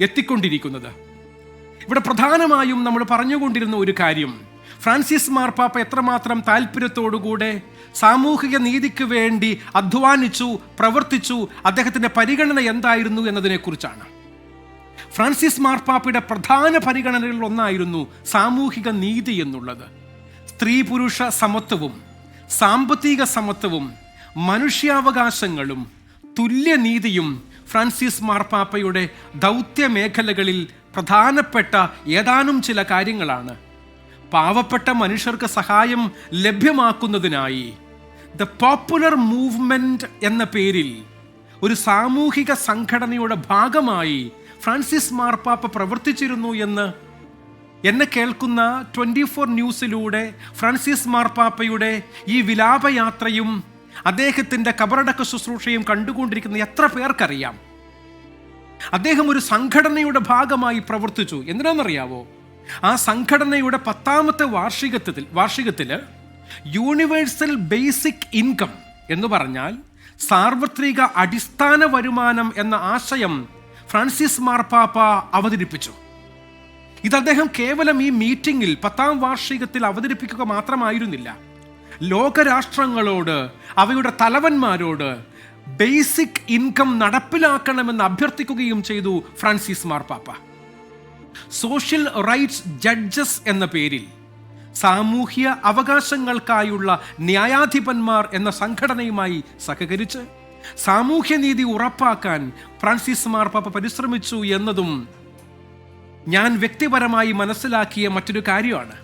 എത്തിക്കൊണ്ടിരിക്കുന്നത്. ഇവിടെ പ്രധാനമായും നമ്മൾ പറഞ്ഞുകൊണ്ടിരുന്ന ഒരു കാര്യം ഫ്രാൻസിസ് മാർപ്പാപ്പ എത്രമാത്രം താല്പര്യത്തോടുകൂടെ സാമൂഹിക നീതിക്ക് വേണ്ടി അധ്വാനിച്ചു പ്രവർത്തിച്ചു അദ്ദേഹത്തിന്റെ പരിഗണന എന്തായിരുന്നു എന്നതിനെക്കുറിച്ചാണ്. ഫ്രാൻസിസ് മാർപ്പാപ്പയുടെ പ്രധാന പരിഗണനകളിൽ ഒന്നായിരുന്നു സാമൂഹിക നീതി എന്നുള്ളത്. സ്ത്രീ പുരുഷ സമത്വവും സാമ്പത്തിക സമത്വവും മനുഷ്യാവകാശങ്ങളും തുല്യനീതിയും ഫ്രാൻസിസ് മാർപ്പാപ്പയുടെ ദൗത്യ മേഖലകളിൽ പ്രധാനപ്പെട്ട ഏതാനും ചില കാര്യങ്ങളാണ്. പാവപ്പെട്ട മനുഷ്യർക്ക് സഹായം ലഭ്യമാക്കുന്നതിനായി ദ പോപ്പുലർ മൂവ്മെന്റ് എന്ന പേരിൽ ഒരു സാമൂഹിക സംഘടനയുടെ ഭാഗമായി ഫ്രാൻസിസ് മാർപ്പാപ്പ പ്രവർത്തിച്ചിരുന്നു എന്ന് എന്നെ കേൾക്കുന്ന ട്വന്റി ഫോർ ന്യൂസിലൂടെ ഫ്രാൻസിസ് മാർപ്പാപ്പയുടെ ഈ വിലാപയാത്രയും അദ്ദേഹത്തിന്റെ കബറടക്ക ശുശ്രൂഷയും കണ്ടുകൊണ്ടിരിക്കുന്ന എത്ര പേർക്കറിയാം? അദ്ദേഹം ഒരു സംഘടനയുടെ ഭാഗമായി പ്രവർത്തിച്ചു. എന്തിനാണെന്നറിയാവോ? ആ സംഘടനയുടെ പത്താമത്തെ വാർഷികത്തിൽ വാർഷികത്തിൽ യൂണിവേഴ്സൽ ബേസിക് ഇൻകം എന്ന് പറഞ്ഞാൽ സാർവത്രിക അടിസ്ഥാന വരുമാനം എന്ന ആശയം ഫ്രാൻസിസ് മാർപ്പാപ്പ അവതരിപ്പിച്ചു. ഇത് അദ്ദേഹം കേവലം ഈ മീറ്റിംഗിൽ പത്താം വാർഷികത്തിൽ അവതരിപ്പിക്കുക മാത്രമായിരുന്നില്ല. ലോകരാഷ്ട്രങ്ങളോട് അവയുടെ തലവന്മാരോട് ബേസിക് ഇൻകം നടപ്പിലാക്കണമെന്ന് അഭ്യർത്ഥിക്കുകയും ചെയ്തു ഫ്രാൻസിസ് മാർപ്പാപ്പ സോഷ്യൽ റൈറ്റ്സ് ജഡ്ജസ് എന്ന പേരിൽ സാമൂഹ്യ അവകാശങ്ങൾക്കായുള്ള ന്യായാധിപന്മാർ എന്ന സംഘടനയുമായി സഹകരിച്ച് സാമൂഹ്യനീതി ഉറപ്പാക്കാൻ ഫ്രാൻസിസ് മാർപ്പാപ്പ പരിശ്രമിച്ചു എന്നതും ഞാൻ വ്യക്തിപരമായി മനസ്സിലാക്കിയ മറ്റൊരു കാര്യമാണ്.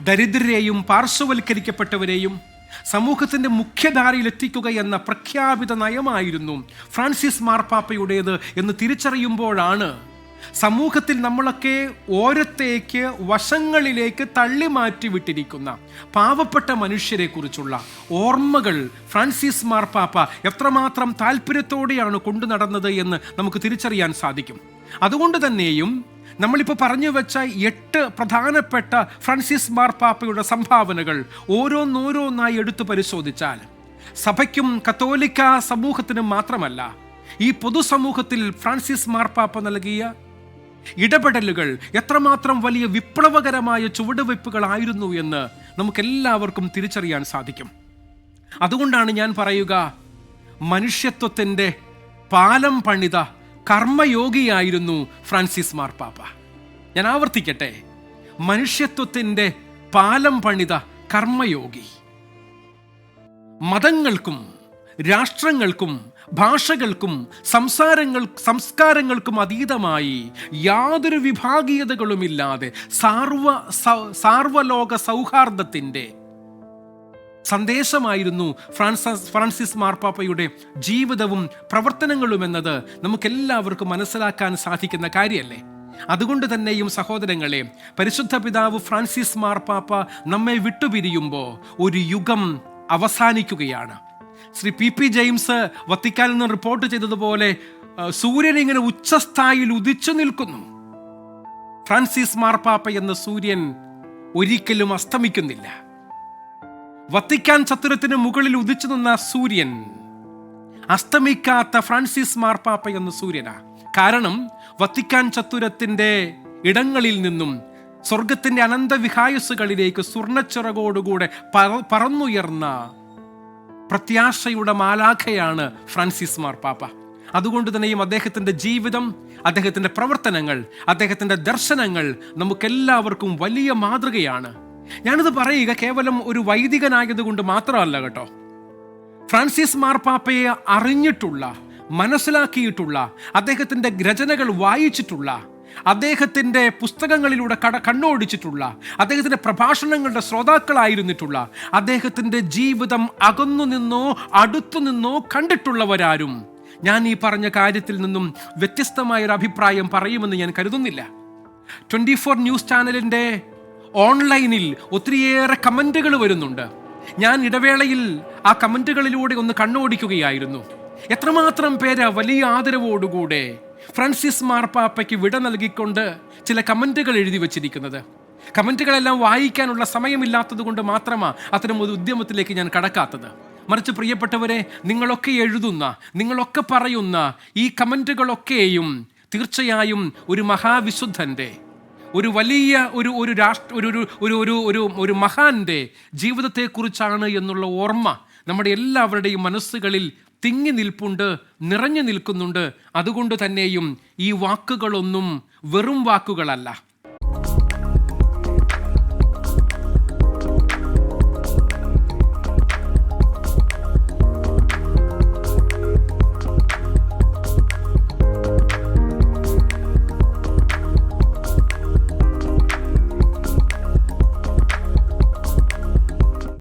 ദരിദ്രരെയും പാർശ്വവൽക്കരിക്കപ്പെട്ടവരെയും സമൂഹത്തിന്റെ മുഖ്യധാരയിൽ എത്തിക്കുക എന്ന പ്രഖ്യാപിത നയമായിരുന്നു ഫ്രാൻസിസ് മാർപ്പാപ്പയുടേത് എന്ന് തിരിച്ചറിയുമ്പോഴാണ് സമൂഹത്തിൽ നമ്മളൊക്കെ ഓരത്തേക്ക് വശങ്ങളിലേക്ക് തള്ളി മാറ്റി വിട്ടിരിക്കുന്ന പാവപ്പെട്ട മനുഷ്യരെ കുറിച്ചുള്ള ഓർമ്മകൾ ഫ്രാൻസിസ് മാർപ്പാപ്പ എത്രമാത്രം താല്പര്യത്തോടെയാണ് കൊണ്ടു നടന്നത് എന്ന് നമുക്ക് തിരിച്ചറിയാൻ സാധിക്കും. അതുകൊണ്ട് തന്നെയും നമ്മളിപ്പോൾ പറഞ്ഞു വെച്ച എട്ട് പ്രധാനപ്പെട്ട ഫ്രാൻസിസ് മാർപ്പാപ്പയുടെ സംഭാവനകൾ ഓരോന്നോരോന്നായി എടുത്തു പരിശോധിച്ചാൽ സഭയ്ക്കും കത്തോലിക്ക സമൂഹത്തിനും മാത്രമല്ല ഈ പൊതുസമൂഹത്തിൽ ഫ്രാൻസിസ് മാർപ്പാപ്പ നൽകിയ ഇടപെടലുകൾ എത്രമാത്രം വലിയ വിപ്ലവകരമായ ചുവടുവയ്പ്പുകളായിരുന്നു എന്ന് നമുക്കെല്ലാവർക്കും തിരിച്ചറിയാൻ സാധിക്കും. അതുകൊണ്ടാണ് ഞാൻ പറയുക മനുഷ്യത്വത്തിന്റെ പാലം പണിത കർമ്മയോഗിയായിരുന്നു ഫ്രാൻസിസ് മാർപ്പാപ്പ ഞാൻ ആവർത്തിക്കട്ടെ മനുഷ്യത്വത്തിന്റെ പാലം പണിത കർമ്മയോഗി. മതങ്ങൾക്കും രാഷ്ട്രങ്ങൾക്കും ഭാഷകൾക്കും സംസാരങ്ങൾ സംസ്കാരങ്ങൾക്കും അതീതമായി യാതൊരു വിഭാഗീയതകളുമില്ലാതെ സാർവ സാർവലോക സൗഹാർദ്ദത്തിന്റെ സന്ദേശമായിരുന്നു ഫ്രാൻസിസ് ഫ്രാൻസിസ് മാർപ്പാപ്പയുടെ ജീവിതവും പ്രവർത്തനങ്ങളും എന്നത് നമുക്കെല്ലാവർക്കും മനസ്സിലാക്കാൻ സാധിക്കുന്ന കാര്യമല്ലേ? അതുകൊണ്ട് തന്നെയും സഹോദരങ്ങളെ പരിശുദ്ധ പിതാവ് ഫ്രാൻസിസ് മാർപ്പാപ്പ നമ്മെ വിട്ടുപിരിയുമ്പോൾ ഒരു യുഗം അവസാനിക്കുകയാണ്. ശ്രീ പി പി ജെയിംസ് വത്തിക്കാനിൽ നിന്ന് റിപ്പോർട്ട് ചെയ്തതുപോലെ സൂര്യൻ ഇങ്ങനെ ഉച്ചസ്ഥായിൽ ഉദിച്ചു നിൽക്കുന്നു. ഫ്രാൻസിസ് മാർപ്പാപ്പ എന്ന സൂര്യൻ ഒരിക്കലും അസ്തമിക്കുന്നില്ല. വത്തിക്കാൻ ചത്തുരത്തിന് മുകളിൽ ഉദിച്ചു നിന്ന സൂര്യൻ അസ്തമിക്കാത്ത ഫ്രാൻസിസ് മാർപ്പാപ്പ എന്ന സൂര്യനാ. കാരണം വത്തിക്കാൻ ചത്തുരത്തിന്റെ ഇടങ്ങളിൽ നിന്നും സ്വർഗത്തിന്റെ അനന്തവിഹായസുകളിലേക്ക് സ്വർണച്ചിറകോടുകൂടെ പറ- പറന്നുയർന്ന പ്രത്യാശയുടെ മാലാഖയാണ് ഫ്രാൻസിസ് മാർപ്പാപ്പ അതുകൊണ്ട് തന്നെയും അദ്ദേഹത്തിന്റെ ജീവിതം അദ്ദേഹത്തിന്റെ പ്രവർത്തനങ്ങൾ അദ്ദേഹത്തിന്റെ ദർശനങ്ങൾ നമുക്കെല്ലാവർക്കും വലിയ മാതൃകയാണ്. ഞാനിത് പറയുക കേവലം ഒരു വൈദികനായതുകൊണ്ട് മാത്രമല്ല കേട്ടോ. ഫ്രാൻസിസ് മാർപ്പാപ്പയെ അറിഞ്ഞിട്ടുള്ള മനസ്സിലാക്കിയിട്ടുള്ള അദ്ദേഹത്തിന്റെ രചനകൾ വായിച്ചിട്ടുള്ള അദ്ദേഹത്തിന്റെ പുസ്തകങ്ങളിലൂടെ കട കണ്ണോടിച്ചിട്ടുള്ള അദ്ദേഹത്തിന്റെ പ്രഭാഷണങ്ങളുടെ ശ്രോതാക്കളായിരുന്നിട്ടുള്ള അദ്ദേഹത്തിന്റെ ജീവിതം അകന്നു നിന്നോ അടുത്തു നിന്നോ കണ്ടിട്ടുള്ളവരാരും ഞാൻ ഈ പറഞ്ഞ കാര്യത്തിൽ നിന്നും വ്യത്യസ്തമായൊരു അഭിപ്രായം പറയുമെന്ന് ഞാൻ കരുതുന്നില്ല. ട്വന്റി ഫോർ ന്യൂസ് ചാനലിന്റെ ഓൺലൈനിൽ ഒത്തിരിയേറെ കമന്റുകൾ വരുന്നുണ്ട്. ഞാൻ ഇടവേളയിൽ ആ കമന്റുകളിലൂടെ ഒന്ന് കണ്ണോടിക്കുകയായിരുന്നു. എത്രമാത്രം പേര് വലിയ ആദരവോടുകൂടെ ഫ്രാൻസിസ് മാർപ്പാപ്പയ്ക്ക് വിട നൽകിക്കൊണ്ട് ചില കമന്റുകൾ എഴുതി വച്ചിരിക്കുന്നത്. കമന്റുകളെല്ലാം വായിക്കാനുള്ള സമയമില്ലാത്തത് കൊണ്ട് മാത്രമാണ് അത്തരം ഒരു ഉദ്യമത്തിലേക്ക് ഞാൻ കടക്കാത്തത്. മറിച്ച് പ്രിയപ്പെട്ടവരെ നിങ്ങളൊക്കെ എഴുതുന്ന നിങ്ങളൊക്കെ പറയുന്ന ഈ കമന്റുകളൊക്കെയും തീർച്ചയായും ഒരു മഹാവിശുദ്ധന്റെ ഒരു വലിയ ഒരു ഒരു രാഷ്ട്ര ഒരു ഒരു ഒരു ഒരു ഒരു ഒരു മഹാന്റെ ജീവിതത്തെക്കുറിച്ചാണ് എന്നുള്ള ഓർമ്മ നമ്മുടെ എല്ലാവരുടെയും മനസ്സുകളിൽ തിങ്ങി നിൽപ്പുണ്ട് നിറഞ്ഞു നിൽക്കുന്നുണ്ട്. അതുകൊണ്ട് തന്നെയും ഈ വാക്കുകളൊന്നും വെറും വാക്കുകളല്ല.